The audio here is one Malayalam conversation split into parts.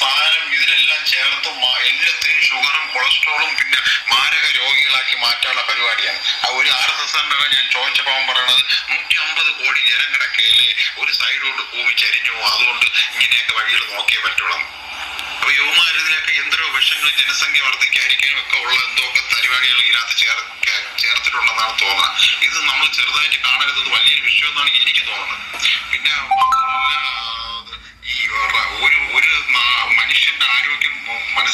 സാധനം ഇതിനെല്ലാം ചേർത്ത് എല്ലാത്തെയും ഷുഗറും കൊളസ്ട്രോളും പിന്നെ മാരക രോഗികളാക്കി മാറ്റാനുള്ള പരിപാടിയാണ്. ആ ഒരു ആർ എസ് എസ് ഞാൻ ചോദിച്ചപ്പോൾ അവൻ പറയണത് നൂറ്റി അമ്പത് കോടി ജനം കിടക്കയിലെ ഒരു സൈഡോട്ട് ഭൂമി ചരിഞ്ഞു അതുകൊണ്ട് ഇങ്ങനെയൊക്കെ വഴികൾ നോക്കിയേ പറ്റുള്ളൂ. അപ്പൊ യുവമാരുതിലൊക്കെ എന്തോ വിഷങ്ങൾ ജനസംഖ്യ വർദ്ധിക്കാതിരിക്കാനും ഒക്കെ ഉള്ള എന്തൊക്കെ പരിപാടികൾ ഇതിനകത്ത് ചേർ ചേർത്തിട്ടുണ്ടെന്നാണ് തോന്നുന്നത് ഇത് നമ്മൾ ചെറുതായിട്ട് കാണരുത്. വലിയൊരു വിഷയം എന്നാണ് എനിക്ക് തോന്നുന്നത്. പിന്നെ ഈ ഒരു ഒരു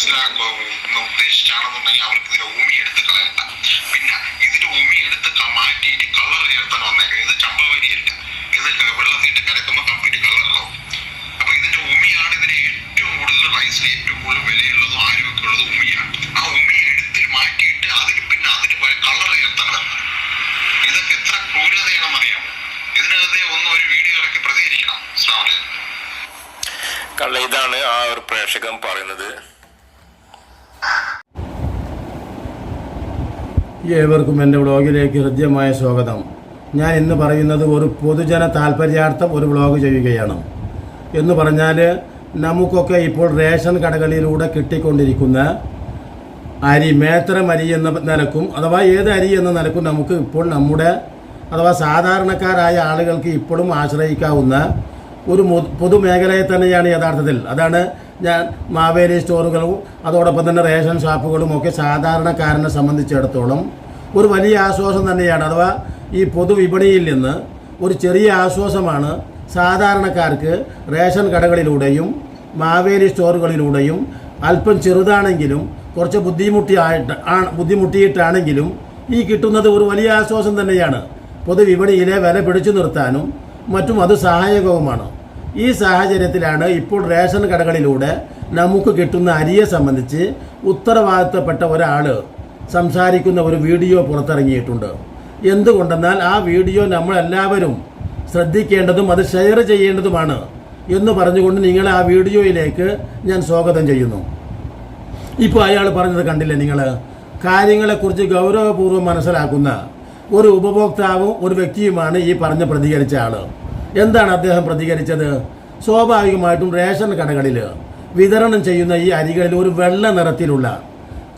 മനസ്സിലാക്കുക ഉദ്ദേശിച്ചാണെന്നുണ്ടെങ്കിൽ അവർക്ക് ഇതിലെ ഉമി എടുത്ത് കളയണ്ട പിന്നെ ഇതിന്റെ ഉമി എടുത്ത് മാറ്റിയിട്ട് കളർ ചേർത്താണ് വന്നേക്കുന്നത് ഇത് ചമ്പവരിയല്ല. ഇത് വെള്ളത്തിട്ട് കലക്കുമ്പോൾ കംപ്ലീറ്റ് കളറിലാവും അപ്പൊ ഇതിന്റെ ഉമിയാണ് ഇതിന് ഏറ്റവും കൂടുതൽ റൈസിൽ ഏറ്റവും കൂടുതൽ വിലയുള്ളതും ആരോഗ്യമുള്ളതും ഉമിയാണ് ആ ഉമിയെ എടുത്ത് മാറ്റിയിട്ട് അതിന് പിന്നെ അതിന് കളർ ചേർത്താണ് ഇതൊക്കെ എത്ര ക്രൂരതയാണെന്നറിയാമോ ഇതിനകത്തെ ഒന്ന് ഒരു വീഡിയോ ഇറക്കി പ്രതികരിക്കണം. ശ്രാവണൻ. കള്ള ഇതാണ് ആ ഒരു പ്രേക്ഷകൻ പറയുന്നത്. ഏവർക്കും എന്റെ വ്ളോഗിലേക്ക് ഹൃദ്യമായ സ്വാഗതം. ഞാൻ ഇന്ന് പറയുന്നത് ഒരു പൊതുജന താല്പര്യാർത്ഥം ഒരു വ്ളോഗ് ചെയ്യുകയാണ്. എന്ന് പറഞ്ഞാൽ നമുക്കൊക്കെ ഇപ്പോൾ റേഷൻ കടകളിലൂടെ കിട്ടിക്കൊണ്ടിരിക്കുന്ന അരി മേത്തരം അരി എന്ന നിലക്കും അഥവാ ഏത് അരി എന്ന നിലക്കും നമുക്ക് ഇപ്പോൾ നമ്മുടെ അഥവാ സാധാരണക്കാരായ ആളുകൾക്ക് ഇപ്പോഴും ആശ്രയിക്കാവുന്ന ഒരു പൊതുമേഖലയെ തന്നെയാണ് യഥാർത്ഥത്തിൽ. അതാണ് ഞാൻ മാവേലി സ്റ്റോറുകളും അതോടൊപ്പം തന്നെ റേഷൻ ഷാപ്പുകളും ഒക്കെ സാധാരണക്കാരനെ സംബന്ധിച്ചിടത്തോളം ഒരു വലിയ ആശ്വാസം തന്നെയാണ്. അഥവാ ഈ പൊതുവിപണിയിൽ നിന്ന് ഒരു ചെറിയ ആശ്വാസമാണ് സാധാരണക്കാർക്ക് റേഷൻ കടകളിലൂടെയും മാവേലി സ്റ്റോറുകളിലൂടെയും അല്പം ചെറുതാണെങ്കിലും കുറച്ച് ബുദ്ധിമുട്ടിയായിട്ട് ആ ബുദ്ധിമുട്ടിയിട്ടാണെങ്കിലും ഈ കിട്ടുന്നത് ഒരു വലിയ ആശ്വാസം തന്നെയാണ്. പൊതുവിപണിയിലെ വില പിടിച്ചു നിർത്താനും മറ്റും അത് സഹായകവുമാണ്. ഈ സാഹചര്യത്തിലാണ് ഇപ്പോൾ റേഷൻ കടകളിലൂടെ നമുക്ക് കിട്ടുന്ന അരിയെ സംബന്ധിച്ച് ഉത്തരവാദിത്തപ്പെട്ട ഒരാൾ സംസാരിക്കുന്ന ഒരു വീഡിയോ പുറത്തിറങ്ങിയിട്ടുണ്ട്. എന്തുകൊണ്ടെന്നാൽ ആ വീഡിയോ നമ്മളെല്ലാവരും ശ്രദ്ധിക്കേണ്ടതും അത് ഷെയർ ചെയ്യേണ്ടതുമാണ് എന്ന് പറഞ്ഞുകൊണ്ട് നിങ്ങളെ ആ വീഡിയോയിലേക്ക് ഞാൻ സ്വാഗതം ചെയ്യുന്നു. ഇപ്പോൾ അയാൾ പറഞ്ഞത് കണ്ടില്ലേ നിങ്ങൾ കാര്യങ്ങളെക്കുറിച്ച് ഗൗരവപൂർവം മനസ്സിലാക്കുന്ന ഒരു ഉപഭോക്താവും ഒരു വ്യക്തിയുമാണ് ഈ പറഞ്ഞ് പ്രതികരിച്ച ആൾ. എന്താണ് അദ്ദേഹം പ്രതികരിച്ചത്? സ്വാഭാവികമായിട്ടും റേഷൻ കടകളിൽ വിതരണം ചെയ്യുന്ന ഈ അരികളിൽ ഒരു വെള്ള നിറത്തിലുള്ള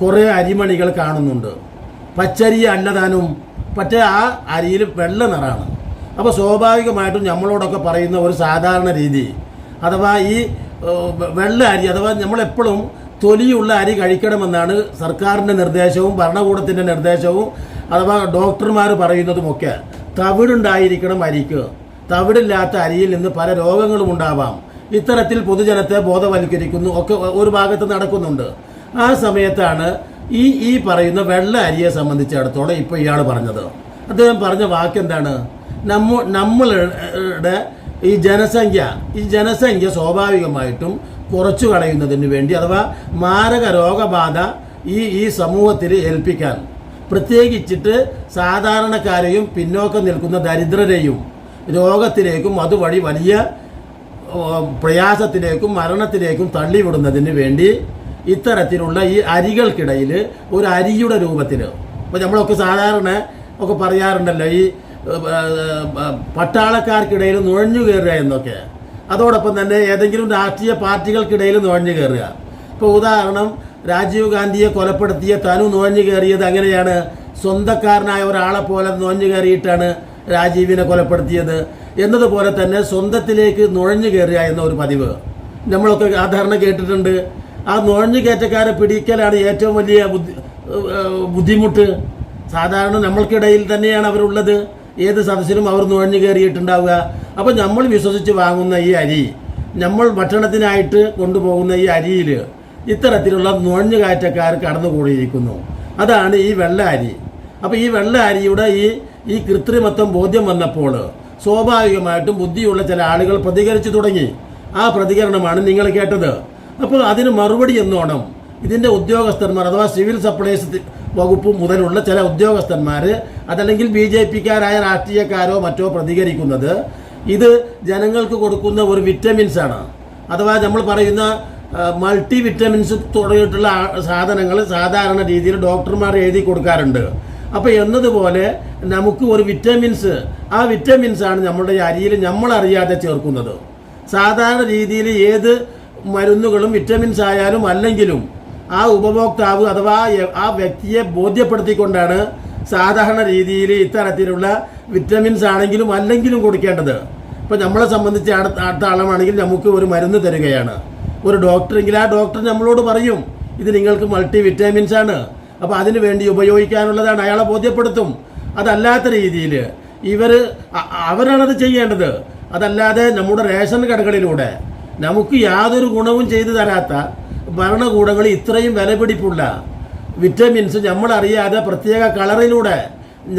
കുറേ അരിമണികൾ കാണുന്നുണ്ട്. പച്ചരി അല്ലതാനും പക്ഷേ ആ അരിയിൽ വെള്ള നിറമാണ് അപ്പോൾ സ്വാഭാവികമായിട്ടും നമ്മളോടൊക്കെ പറയുന്ന ഒരു സാധാരണ രീതി അഥവാ ഈ വെള്ള അരി അഥവാ നമ്മളെപ്പോഴും തൊലിയുള്ള അരി കഴിക്കണമെന്നാണ് സർക്കാരിന്റെ നിർദ്ദേശവും ഭരണകൂടത്തിന്റെ നിർദ്ദേശവും അഥവാ ഡോക്ടർമാർ പറയുന്നതുമൊക്കെ. തവിടുണ്ടായിരിക്കണം അരിക്ക്. തവിടില്ലാത്ത അരിയിൽ നിന്ന് പല രോഗങ്ങളും ഉണ്ടാവാം. ഇത്തരത്തിൽ പൊതുജനത്തെ ബോധവൽക്കരിക്കുന്നു. ഒക്കെ ഒരു ഭാഗത്ത് നടക്കുന്നുണ്ട്. ആ സമയത്താണ് ഈ ഈ പറയുന്ന വെള്ള അരിയെ സംബന്ധിച്ചിടത്തോളം ഇപ്പോൾ ഇയാൾ പറഞ്ഞത്. അദ്ദേഹം പറഞ്ഞ വാക്കെന്താണ്? നമ്മ നമ്മളുടെ ഈ ജനസംഖ്യ ഈ ജനസംഖ്യ സ്വാഭാവികമായിട്ടും കുറച്ചു കളയുന്നതിന് വേണ്ടി അഥവാ മാരക രോഗബാധ ഈ ഈ സമൂഹത്തിൽ ഏൽപ്പിക്കാൻ. പ്രത്യേകിച്ചിട്ട് സാധാരണക്കാരെയും പിന്നോക്കം നിൽക്കുന്ന ദരിദ്രരെയും. രോഗത്തിലേക്കും അതുവഴി വലിയ പ്രയാസത്തിലേക്കും മരണത്തിലേക്കും തള്ളിവിടുന്നതിന് വേണ്ടി ഇത്തരത്തിലുള്ള ഈ അരികൾക്കിടയിൽ ഒരു അരിയുടെ രൂപത്തിൽ ഇപ്പോൾ നമ്മളൊക്കെ സാധാരണ ഒക്കെ പറയാറുണ്ടല്ലോ ഈ പട്ടാളക്കാർക്കിടയിൽ നുഴഞ്ഞു കയറുക എന്നൊക്കെ. അതോടൊപ്പം തന്നെ ഏതെങ്കിലും രാഷ്ട്രീയ പാർട്ടികൾക്കിടയിൽ നുഴഞ്ഞു കയറുക. ഇപ്പോൾ ഉദാഹരണം രാജീവ് ഗാന്ധിയെ കൊലപ്പെടുത്തിയ തനു നുഴഞ്ഞു കയറിയത് അങ്ങനെയാണ്. സ്വന്തക്കാരനായ ഒരാളെ പോലെ നുഴഞ്ഞു കയറിയിട്ടാണ് രാജീവിനെ കൊലപ്പെടുത്തിയത് എന്നതുപോലെ തന്നെ സ്വന്തത്തിലേക്ക് നുഴഞ്ഞു കയറുക എന്ന ഒരു പതിവ്. നമ്മളൊക്കെ സാധാരണ കേട്ടിട്ടുണ്ട്. ആ നുഴഞ്ഞു കയറ്റക്കാരെ പിടിക്കലാണ് ഏറ്റവും വലിയ ബുദ്ധിമുട്ട്. സാധാരണ നമ്മൾക്കിടയിൽ തന്നെയാണ് അവരുള്ളത്. ഏത് സദസ്സിലും അവർ നുഴഞ്ഞു കയറിയിട്ടുണ്ടാവുക. അപ്പോൾ നമ്മൾ വിശ്വസിച്ച് വാങ്ങുന്ന ഈ അരി നമ്മൾ ഭക്ഷണത്തിനായിട്ട് കൊണ്ടുപോകുന്ന ഈ അരിയിൽ ഇത്തരത്തിലുള്ള നുഴഞ്ഞു കയറ്റക്കാർ കടന്നുകൂടിയിരിക്കുന്നു. അതാണ് ഈ വെള്ള അരി. അപ്പോൾ ഈ വെള്ള അരിയുടെ ഈ ഈ കൃത്രിമത്വം ബോധ്യം വന്നപ്പോൾ സ്വാഭാവികമായിട്ടും ബുദ്ധിയുള്ള ചില ആളുകൾ പ്രതികരിച്ചു തുടങ്ങി. ആ പ്രതികരണമാണ് നിങ്ങൾ കേട്ടത്. അപ്പോൾ അതിന് മറുപടി എന്നോണം ഇതിന്റെ ഉദ്യോഗസ്ഥന്മാർ അഥവാ സിവിൽ സപ്ലൈസ് വകുപ്പ് മുതലുള്ള ചില ഉദ്യോഗസ്ഥന്മാർ അതല്ലെങ്കിൽ ബി ജെ പിക്കാരായ രാഷ്ട്രീയക്കാരോ മറ്റോ പ്രതികരിക്കുന്നത് ഇത് ജനങ്ങൾക്ക് കൊടുക്കുന്ന ഒരു വിറ്റമിൻസ് ആണ്. അഥവാ നമ്മൾ പറയുന്ന മൾട്ടി വിറ്റമിൻസ് തുടങ്ങിയിട്ടുള്ള സാധനങ്ങൾ സാധാരണ രീതിയിൽ ഡോക്ടർമാർ എഴുതി കൊടുക്കാറുണ്ട്. അപ്പോൾ എന്നതുപോലെ നമുക്ക് ഒരു വിറ്റമിൻസ് ആ വിറ്റമിൻസ് ആണ് നമ്മുടെ അരിയിൽ നമ്മൾ അറിയാതെ ചേർക്കുന്നത്. സാധാരണ രീതിയിൽ ഏത് മരുന്നുകളും വിറ്റമിൻസ് ആയാലും അല്ലെങ്കിലും ആ ഉപഭോക്താവ് അഥവാ ആ വ്യക്തിയെ ബോധ്യപ്പെടുത്തിക്കൊണ്ടാണ് സാധാരണ രീതിയിൽ ഇത്തരത്തിലുള്ള വിറ്റമിൻസ് ആണെങ്കിലും അല്ലെങ്കിലും കൊടുക്കേണ്ടത്. ഇപ്പോൾ നമ്മളെ സംബന്ധിച്ച് അടുത്ത ആളാണെങ്കിൽ നമുക്ക് ഒരു മരുന്ന് തരികയാണ്. ഒരു ഡോക്ടറെങ്കിൽ ആ ഡോക്ടർ നമ്മളോട് പറയും ഇത് നിങ്ങൾക്ക് മൾട്ടി വിറ്റാമിൻസ് ആണ്. അപ്പോൾ അതിന് വേണ്ടി ഉപയോഗിക്കാനുള്ളതാണ് അയാളെ ബോധ്യപ്പെടുത്തും. അതല്ലാത്ത രീതിയിൽ ഇവർ അവരാണത് ചെയ്യേണ്ടത്. അതല്ലാതെ നമ്മുടെ റേഷൻ കടകളിലൂടെ നമുക്ക് യാതൊരു ഗുണവും ചെയ്തു തരാത്ത ഭരണകൂടങ്ങൾ ഇത്രയും വിലപിടിപ്പുള്ള വിറ്റമിൻസ് നമ്മളറിയാതെ പ്രത്യേക കളറിലൂടെ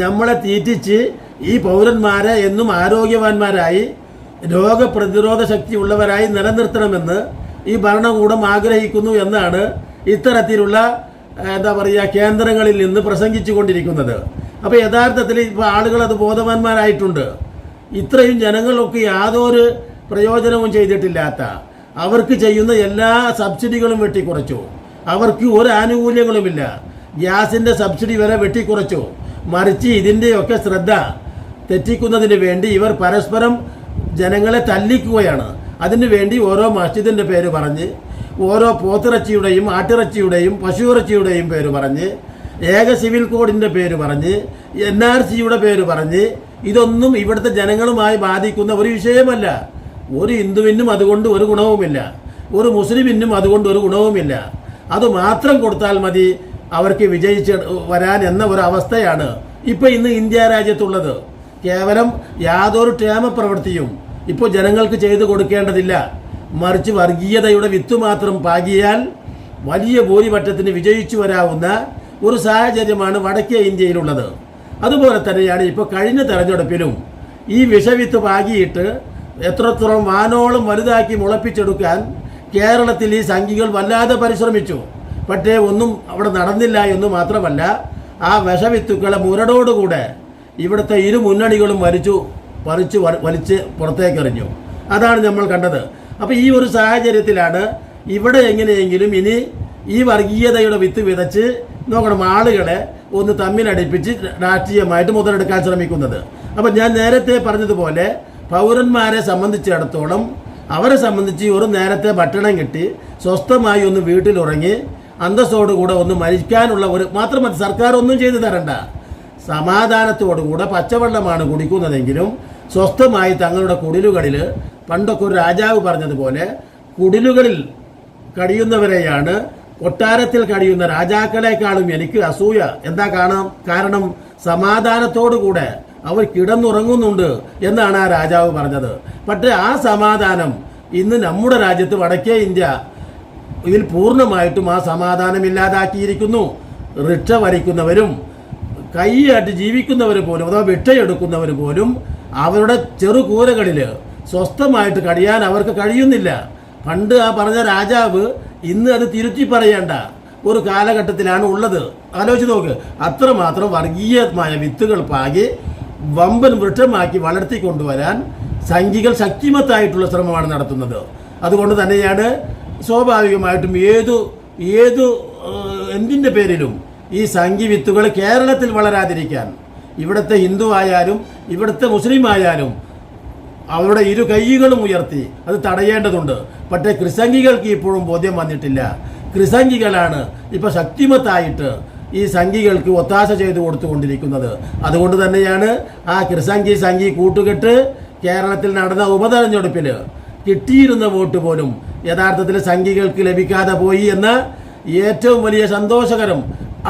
നമ്മളെ തീറ്റിച്ച് ഈ പൗരന്മാരെ എന്നും ആരോഗ്യവാന്മാരായി രോഗപ്രതിരോധ ശക്തി ഉള്ളവരായി നിലനിർത്തണമെന്ന് ഈ ഭരണകൂടം ആഗ്രഹിക്കുന്നു എന്നാണ് ഇത്തരത്തിലുള്ള എന്താ പറയുക കേന്ദ്രങ്ങളിൽ നിന്ന് പ്രസംഗിച്ചു കൊണ്ടിരിക്കുന്നത് അപ്പോൾ യഥാർത്ഥത്തിൽ ഇപ്പോൾ ആളുകൾ അത് ബോധവാന്മാരായിട്ടുണ്ട്. ഇത്രയും ജനങ്ങളൊക്കെ യാതൊരു പ്രയോജനവും ചെയ്തിട്ടില്ലാത്ത അവർക്ക് ചെയ്യുന്ന എല്ലാ സബ്സിഡികളും വെട്ടിക്കുറച്ചു. അവർക്ക് ഒരു ആനുകൂല്യങ്ങളുമില്ല. ഗ്യാസിന്റെ സബ്സിഡി വരെ വെട്ടിക്കുറച്ചു. മറിച്ച് ഇതിന്റെയൊക്കെ ശ്രദ്ധ തെറ്റിക്കുന്നതിന് വേണ്ടി ഇവർ പരസ്പരം ജനങ്ങളെ തല്ലിക്കുകയാണ്. അതിനു വേണ്ടി ഓരോ മസ്ജിദിന്റെ പേര് പറഞ്ഞ് ഓരോ പോത്തിറച്ചിയുടെയും ആട്ടിറച്ചിയുടെയും പശുവിറച്ചിയുടെയും പേര് പറഞ്ഞ് ഏക സിവിൽ കോഡിന്റെ പേര് പറഞ്ഞ് എൻ ആർ സിയുടെ പേര് പറഞ്ഞ് ഇതൊന്നും ഇവിടുത്തെ ജനങ്ങളുമായി ബാധിക്കുന്ന ഒരു വിഷയമല്ല. ഒരു ഹിന്ദുവിനും അതുകൊണ്ട് ഒരു ഗുണവുമില്ല. ഒരു മുസ്ലിമിനും അതുകൊണ്ട് ഒരു ഗുണവുമില്ല. അത് മാത്രം കൊടുത്താൽ മതി അവർക്ക് വിജയിച്ച് വരാൻ എന്ന ഒരു അവസ്ഥയാണ് ഇപ്പൊ ഇന്ന് ഇന്ത്യ രാജ്യത്തുള്ളത്. കേവലം യാതൊരു ക്ഷേമപ്രവൃത്തിയും ഇപ്പോൾ ജനങ്ങൾക്ക് ചെയ്തു കൊടുക്കേണ്ടതില്ല. മറിച്ച് വർഗീയതയുടെ വിത്ത് മാത്രം പാകിയാൽ വലിയ ഭൂരിപക്ഷത്തിന് വിജയിച്ചു വരാവുന്ന ഒരു സാഹചര്യമാണ് വടക്കേ ഇന്ത്യയിലുള്ളത്. അതുപോലെ തന്നെയാണ് ഇപ്പോൾ കഴിഞ്ഞ തെരഞ്ഞെടുപ്പിലും ഈ വിഷവിത്ത് പാകിയിട്ട് എത്രത്തോളം വാനോളം വലുതാക്കി മുളപ്പിച്ചെടുക്കാൻ കേരളത്തിൽ ഈ സംഘികൾ വല്ലാതെ പരിശ്രമിച്ചു. പക്ഷേ ഒന്നും അവിടെ നടന്നില്ല എന്ന് മാത്രമല്ല ആ വിഷവിത്തുക്കളെ മുരടോടുകൂടെ ഇവിടുത്തെ ഇരു മുന്നണികളും വലിച്ചു പറിച്ചു വലിച്ച് പുറത്തേക്കെറിഞ്ഞു. അതാണ് നമ്മൾ കണ്ടത്. അപ്പോൾ ഈ ഒരു സാഹചര്യത്തിലാണ് ഇവിടെ എങ്ങനെയെങ്കിലും ഇനി ഈ വർഗീയതയുടെ വിത്ത് വിതച്ച് നോക്കണം ആളുകളെ ഒന്ന് തമ്മിലടിപ്പിച്ച് രാഷ്ട്രീയമായിട്ട് മുതലെടുക്കാൻ ശ്രമിക്കുന്നത്. അപ്പം ഞാൻ നേരത്തെ പറഞ്ഞതുപോലെ പൗരന്മാരെ സംബന്ധിച്ചിടത്തോളം അവരെ സംബന്ധിച്ച് ഒരു നേരത്തെ ഭക്ഷണം കിട്ടി സ്വസ്ഥമായി ഒന്ന് വീട്ടിലുറങ്ങി അന്തസ്സോടുകൂടെ ഒന്ന് മരിക്കാനുള്ള ഒരു മാത്രമല്ല സർക്കാർ ഒന്നും ചെയ്തു തരണ്ട. സമാധാനത്തോടുകൂടെ പച്ചവെള്ളമാണ് കുടിക്കുന്നതെങ്കിലും സ്വസ്ഥമായി തങ്ങളുടെ കുടിലുകളിൽ പണ്ടൊക്കെ ഒരു രാജാവ് പറഞ്ഞതുപോലെ കുടിലുകളിൽ കഴിയുന്നവരെയാണ് കൊട്ടാരത്തിൽ കഴിയുന്ന രാജാക്കളെക്കാളും എനിക്ക് അസൂയ. എന്താ കാണാം? കാരണം സമാധാനത്തോടുകൂടെ അവർ കിടന്നുറങ്ങുന്നുണ്ട് എന്നാണ് ആ രാജാവ് പറഞ്ഞത്. പക്ഷേ ആ സമാധാനം ഇന്ന് നമ്മുടെ രാജ്യത്ത് വടക്കേ ഇന്ത്യ ഇതിൽ പൂർണമായിട്ടും ആ സമാധാനം ഇല്ലാതാക്കിയിരിക്കുന്നു. റിക്ഷ വരയ്ക്കുന്നവരും കൈയായിട്ട് ജീവിക്കുന്നവർ പോലും അഥവാ ഭിക്ഷയെടുക്കുന്നവർ പോലും അവരുടെ ചെറുകൂരകളിൽ സ്വസ്ഥമായിട്ട് കഴിയാൻ അവർക്ക് കഴിയുന്നില്ല. പണ്ട് ആ പറഞ്ഞ രാജാവ് ഇന്ന് അത് തിരുത്തി പറയേണ്ട ഒരു കാലഘട്ടത്തിലാണ് ഉള്ളത്. ആലോചിച്ച് നോക്ക്. അത്രമാത്രം വർഗീയമായ വിത്തുകൾ പാകി വമ്പൻ വൃക്ഷമാക്കി വളർത്തിക്കൊണ്ടുവരാൻ സംഘികൾ ശക്തിമത്തായിട്ടുള്ള ശ്രമമാണ് നടത്തുന്നത്. അതുകൊണ്ട് തന്നെയാണ് സ്വാഭാവികമായിട്ടും ഏതു ഏതു എന്തിന്റെ പേരിലും ഈ സംഘി വിത്തുകൾ കേരളത്തിൽ വളരാതിരിക്കാൻ. ഇവിടുത്തെ ഹിന്ദു ആയാലും ഇവിടുത്തെ മുസ്ലിം ആയാലും അവരുടെ ഇരു കൈകളും ഉയർത്തി അത് തടയേണ്ടതുണ്ട്. പക്ഷേ ക്രിസംഗികൾക്ക് ഇപ്പോഴും ബോധ്യം വന്നിട്ടില്ല. ക്രിസംഗികളാണ് ഇപ്പൊ ശക്തിമത്തായിട്ട് ഈ സംഘികൾക്ക് ഒത്താശ ചെയ്തു കൊടുത്തുകൊണ്ടിരിക്കുന്നത്. അതുകൊണ്ട് തന്നെയാണ് ആ ക്രിസംഗി സംഘി കൂട്ടുകെട്ട് കേരളത്തിൽ നടന്ന ഉപതെരഞ്ഞെടുപ്പിൽ കിട്ടിയിരുന്ന വോട്ട് പോലും യഥാർത്ഥത്തിൽ സംഘികൾക്ക് ലഭിക്കാതെ പോയി എന്ന ഏറ്റവും വലിയ സന്തോഷകരം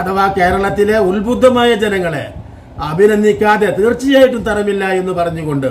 അഥവാ കേരളത്തിലെ ഉത്ബുദ്ധമായ ജനങ്ങളെ അഭിനന്ദിക്കാതെ തീർച്ചയായിട്ടും തരമില്ല എന്ന് പറഞ്ഞുകൊണ്ട്